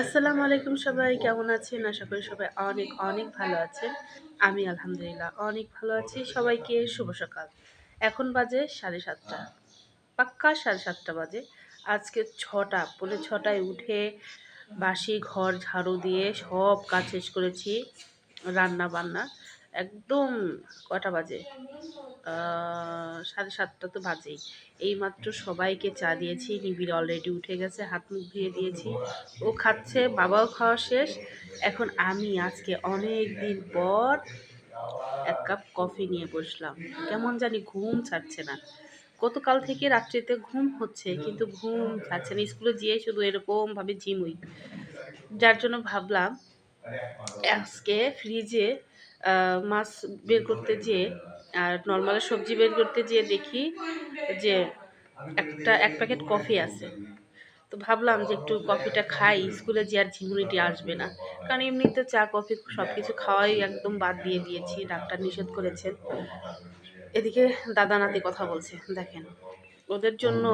আসসালামু আলাইকুম সবাই, কেমন আছেন? আশা করি সবাই অনেক অনেক ভালো আছেন। আমি আলহামদুলিল্লাহ অনেক ভালো আছি। সবাইকে শুভ সকাল। এখন বাজে সাড়ে সাতটা। পাক্কা সাড়ে সাতটা বাজে। আজকে ছটা, পৌনে ছটায় উঠে বাসি, ঘর ঝাড়ু দিয়ে সব কাজ শেষ করেছি রান্না বান্না একদম কটা বাজে? সাড়ে সাতটা তো বাজেই। এইমাত্র সবাইকে চা দিয়েছি, নিবিড় অলরেডি উঠে গেছে, হাত মুখ ধুয়ে দিয়েছি। ও খাচ্ছে, বাবাও খাওয়া শেষ। এখন আমি আজকে অনেক দিন পর এক কাপ কফি নিয়ে বসলাম। কেমন জানি ঘুম ছাড়ছে না। গতকাল থেকে রাত্রিতে ঘুম হচ্ছে, কিন্তু ঘুম ছাড়ছে না। স্কুলে যেয়ে শুধু এরকম ভাবে ঝিমুই যার জন্য ভাবলাম, আজকে ফ্রিজে মাছ বের করতে যেয়ে, আর নর্মাল সবজি বের করতে যেয়ে দেখি যে একটা, এক প্যাকেট কফি আছে। তো ভাবলাম যে একটু কফিটা খাই, স্কুলে যে আর ঝিমুনিটি আসবে না। কারণ এমনিতে চা কফি সব কিছু খাওয়াই একদম বাদ দিয়ে দিয়েছি, ডাক্তার নিষেধ করেছেন। এদিকে দাদা নাতি কথা বলছে, দেখেন। ওদের জন্য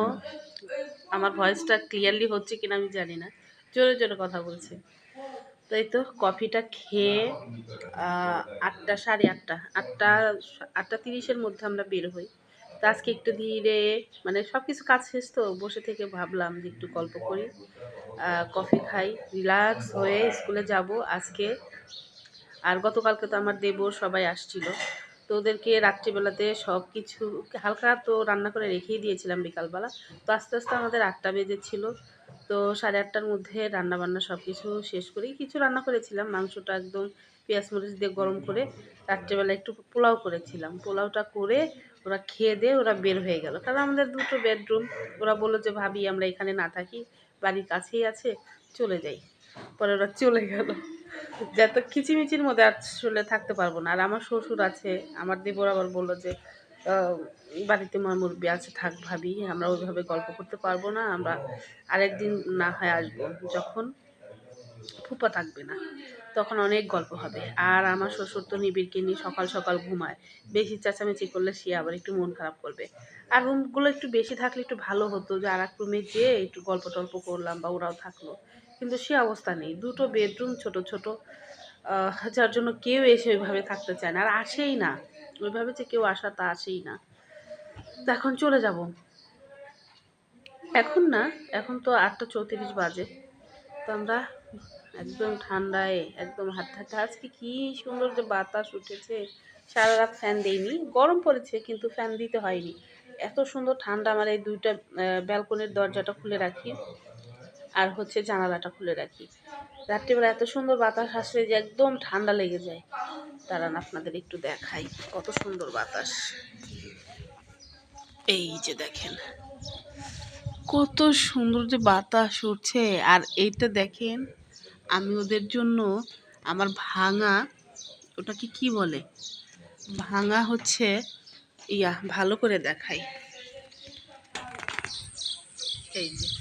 আমার ভয়েসটা ক্লিয়ারলি হচ্ছে কিনা আমি জানি না। জোরে জোরে কথা বলছে। তো এই তো? কফিটা খেয়ে আটটা, সাড়ে আটটা আটটা আটটা তিরিশের মধ্যে আমরা বের হই। তো আজকে একটু ধীরে মানে সব কিছু কাজ শেষ তো, বসে থেকে ভাবলাম যে একটু গল্প করি। কফি খাই, রিল্যাক্স হয়ে স্কুলে যাব আজকে। আর গতকালকে তো আমার দেবর সবাই আসছিল। তো ওদেরকে রাত্রিবেলাতে সব কিছু হালকা তো রান্না করে রেখেই দিয়েছিলাম বিকালবেলা। তো আস্তে আস্তে আমাদের আটটা বেজেছিল তো সাড়ে আটটার মধ্যে রান্না বান্না সব কিছু শেষ করি। কিছু রান্না করেছিলাম, মাংসটা একদম পেঁয়াজ মরিচ দিয়ে গরম করে রাত্রেবেলা একটু পোলাও করেছিলাম। পোলাওটা করে ওরা খেয়ে দিয়ে ওরা বের হয়ে গেল। কারণ আমাদের দুটো বেডরুম ওরা বলল যে, ভাবি, আমরা এখানে না থাকি, বাড়ির কাছেই আছে, চলে যাই। পরে ওরা চলে গেল। যত কিচিমিচির মধ্যে আসলে থাকতে পারব না। আর আমার শ্বশুর আছে, আমার দেবর আবার বলল যে বাড়িতে মা মুরব্বী আছে, থাক ভাবি, আমরা ওইভাবে গল্প করতে পারব না, আমরা আরেকদিন না হয় আসব। যখন ফুপা থাকবে না, তখন অনেক গল্প হবে। আর আমার শ্বশুর তো নিবিড়কে নিয়ে সকাল সকাল ঘুমায়। বেশি চেঁচামেচি করলে সে আবার একটু মন খারাপ করবে। আর রুমগুলো একটু বেশি থাকলে একটু ভালো হতো যে আর এক রুমে যেয়ে একটু গল্প টল্প করলাম বা ওরাও থাকল। কিন্তু সে অবস্থা নেই। দুটো বেডরুম ছোট ছোট যার জন্য কেউ এসে ওইভাবে থাকতে চায় না। আর আসেই না। ওইভাবে যে কেউ আসা তা আসেই না। তো এখন চলে যাব। এখন না, এখন তো আটটা চৌত্রিশ বাজে। তো আমরা একদম ঠান্ডায়, একদম হাত হাতে আজকে কী সুন্দর যে বাতাস উঠেছে। সারা রাত ফ্যান দেইনি, গরম পড়েছে কিন্তু ফ্যান দিতে হয়নি। এত সুন্দর ঠান্ডা, আমার এই দুইটা ব্যালকনির দরজাটা খুলে রাখি। আর হচ্ছে জানালাটা খুলে রাখি। রাত্রিবেলা এত সুন্দর বাতাস আসলে যে একদম ঠান্ডা লেগে যায়। দাঁড়ান, আপনাদের একটু দেখাই কত সুন্দর বাতাস। এই যে দেখেন, কত সুন্দর যে বাতাস উঠছে। আর এইটা দেখেন, আমি ওদের জন্য আমার ভাঙা, ওটাকে কি বলে? ভাঙা হচ্ছে, ইয়া, ভালো করে দেখাই। এই যে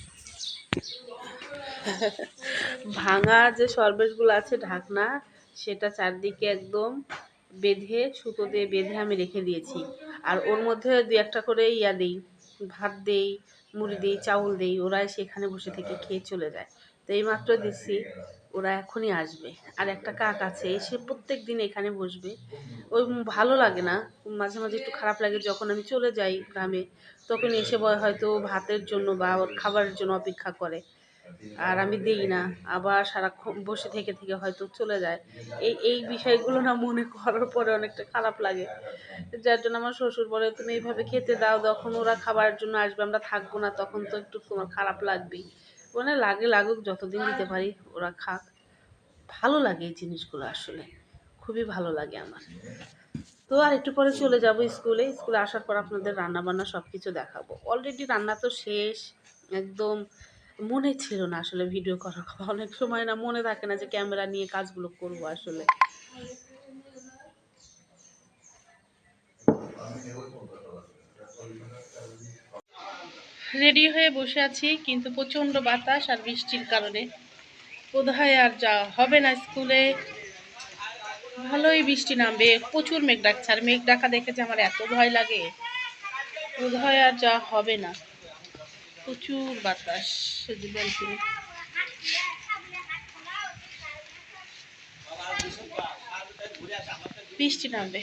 ভাঙা যে সরবেশগুলো আছে ঢাকনা, সেটা চারদিকে একদম বেঁধে, সুতো দিয়ে বেঁধে আমি রেখে দিয়েছি। আর ওর মধ্যে দু একটা করে ইয়া দিই, ভাত দেই, মুড়ি দিই, চাউল দেই ওরা সেখানে বসে থেকে খেয়ে চলে যায়। তো এই মাত্র দিচ্ছি, ওরা এখনই আসবে। আর একটা কাক আছে এসে প্রত্যেক দিন এখানে বসবে। ওই ভালো লাগে না, মাঝে মাঝে একটু খারাপ লাগে যখন আমি চলে যাই গ্রামে তখন এসে হয়তো ভাতের জন্য বা ওর খাবারের জন্য অপেক্ষা করে। আর আমি দিই না। আবার সারাক্ষণ বসে থেকে থেকে হয়তো চলে যায়। এই এই বিষয়গুলো না মনে করার পরে অনেকটা খারাপ লাগে। যার জন্য আমার শ্বশুর বলে, তুমি এইভাবে খেতে দাও, যখন ওরা খাবারের জন্য আসবে, আমরা থাকব না, তখন তো একটু তোমার খারাপ লাগবেই। মানে লাগে, লাগুক, যতদিন দিতে পারি ওরা খাক। ভালো লাগে এই জিনিসগুলো আসলে। খুবই ভালো লাগে আমার। তো আর একটু পরে চলে যাব স্কুলে। স্কুলে আসার পর আপনাদের রান্না বান্না সব কিছু দেখাবো। অলরেডি রান্না তো শেষ, একদম মনে ছিল না আসলে ভিডিও করার কথা। অনেক সময় না মনে থাকে না যে ক্যামেরা নিয়ে কাজগুলো করব আসলে। রেডি হয়ে বসে আছি, কিন্তু প্রচণ্ড বাতাস আর বৃষ্টির কারণে। বোধহয় আর যা হবে না স্কুলে। ভালোই বৃষ্টি নামবে, প্রচুর মেঘ ডাকছে। আর মেঘ ডাকা দেখেছে আমার এত ভয় লাগে। বোধহয় আর যা হবে না। প্রচুর বাতাস ব্যালকনি বৃষ্টি নামবে।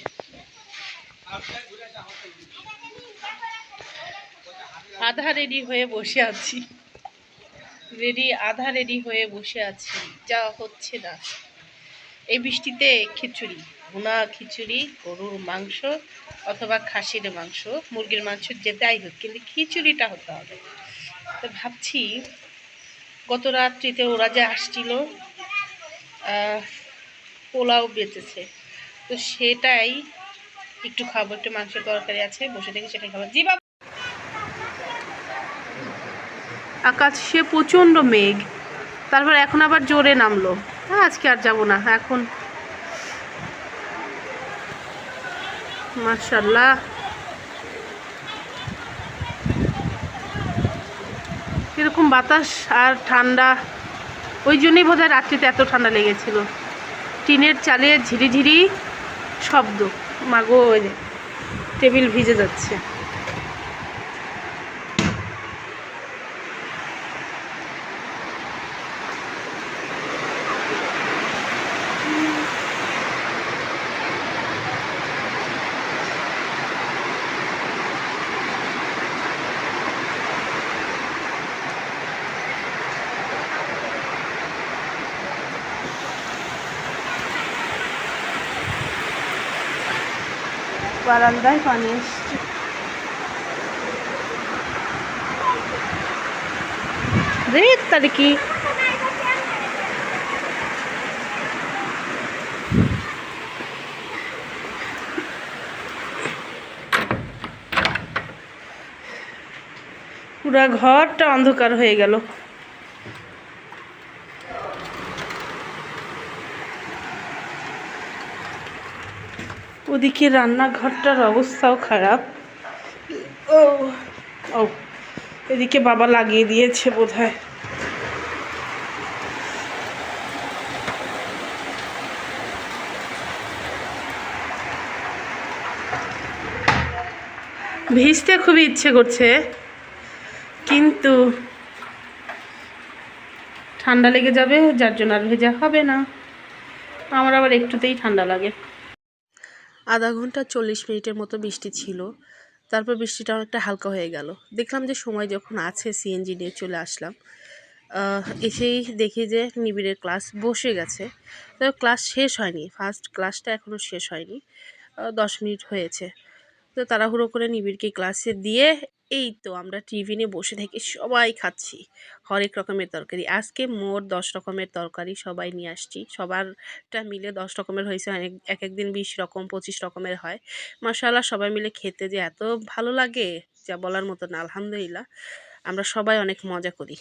আধা রেডি হয়ে বসে আছি। রেডি আধা রেডি হয়ে বসে আছি। যা হচ্ছে না। এই বৃষ্টিতে খিচুড়ি, ভুনা খিচুড়ি, গরুর মাংস অথবা খাসির মাংস, মুরগির মাংস যেতেই হোক, কিন্তু খিচুড়িটা হতে হবে। তো ভাবছি গত রাত্রিতে ওরা যে আসছিল পোলাও বেঁচেছে। তো সেটাই একটু খাব, একটু মাংসের তরকারি আছে, বসে থেকে সেটাই খাব। জি বাবা। আকাশে প্রচণ্ড মেঘ। তারপর এখন আবার জোরে নামলো। হ্যাঁ আজকে আর যাব না, এখন। মার্শাল্লাহ এরকম বাতাস আর ঠান্ডা, ওই জন্যই বোধহয় রাত্রিতে এত ঠান্ডা লেগেছিল। টিনের চালে ঝিরিঝিরি শব্দ। মাগো টেবিল ভিজে যাচ্ছে। বারান্দায় পানি এসছে কি? পুরা ঘরটা অন্ধকার হয়ে গেল। ওদিকে রান্নাঘরটার অবস্থাও খারাপ। ও। ও এদিকে বাবা লাগিয়ে দিয়েছে বোধহয়। ভিজতে খুবই ইচ্ছে করছে কিন্তু ঠান্ডা লেগে যাবে যার জন্য আর ভেজা হবে না। আমার আবার একটুতেই ঠান্ডা লাগে। আধা ঘণ্টা চল্লিশ মিনিটের মতো বৃষ্টি ছিল। তারপর বৃষ্টিটা অনেকটা হালকা হয়ে গেল। দেখলাম যে সময় যখন আছে সিএনজি নিয়ে চলে আসলাম। এসেই দেখি যে নিবিড়ের ক্লাস বসে গেছে। তো ক্লাস শেষ হয়নি। ফার্স্ট ক্লাসটা এখনও শেষ হয়নি। দশ মিনিট হয়েছে। তো তাড়াহুড়ো করে নিবিড়কে ক্লাসে দিয়ে, এই তো আমরা টিফিনে বসে থেকে সবাই খাচ্ছি। হরেক রকমের তরকারি। আজকে মোট দশ রকমের তরকারি সবাই নিয়ে আসছি। সবারটা মিলে দশ রকমের হয়েছে। অনেক, এক একদিন বিশ রকম, পঁচিশ রকমের হয়। মাসাল্লাহ সবাই মিলে খেতে যে এত ভালো লাগে, যা বলার মতো না আলহামদুলিল্লাহ। আমরা সবাই অনেক মজা করি।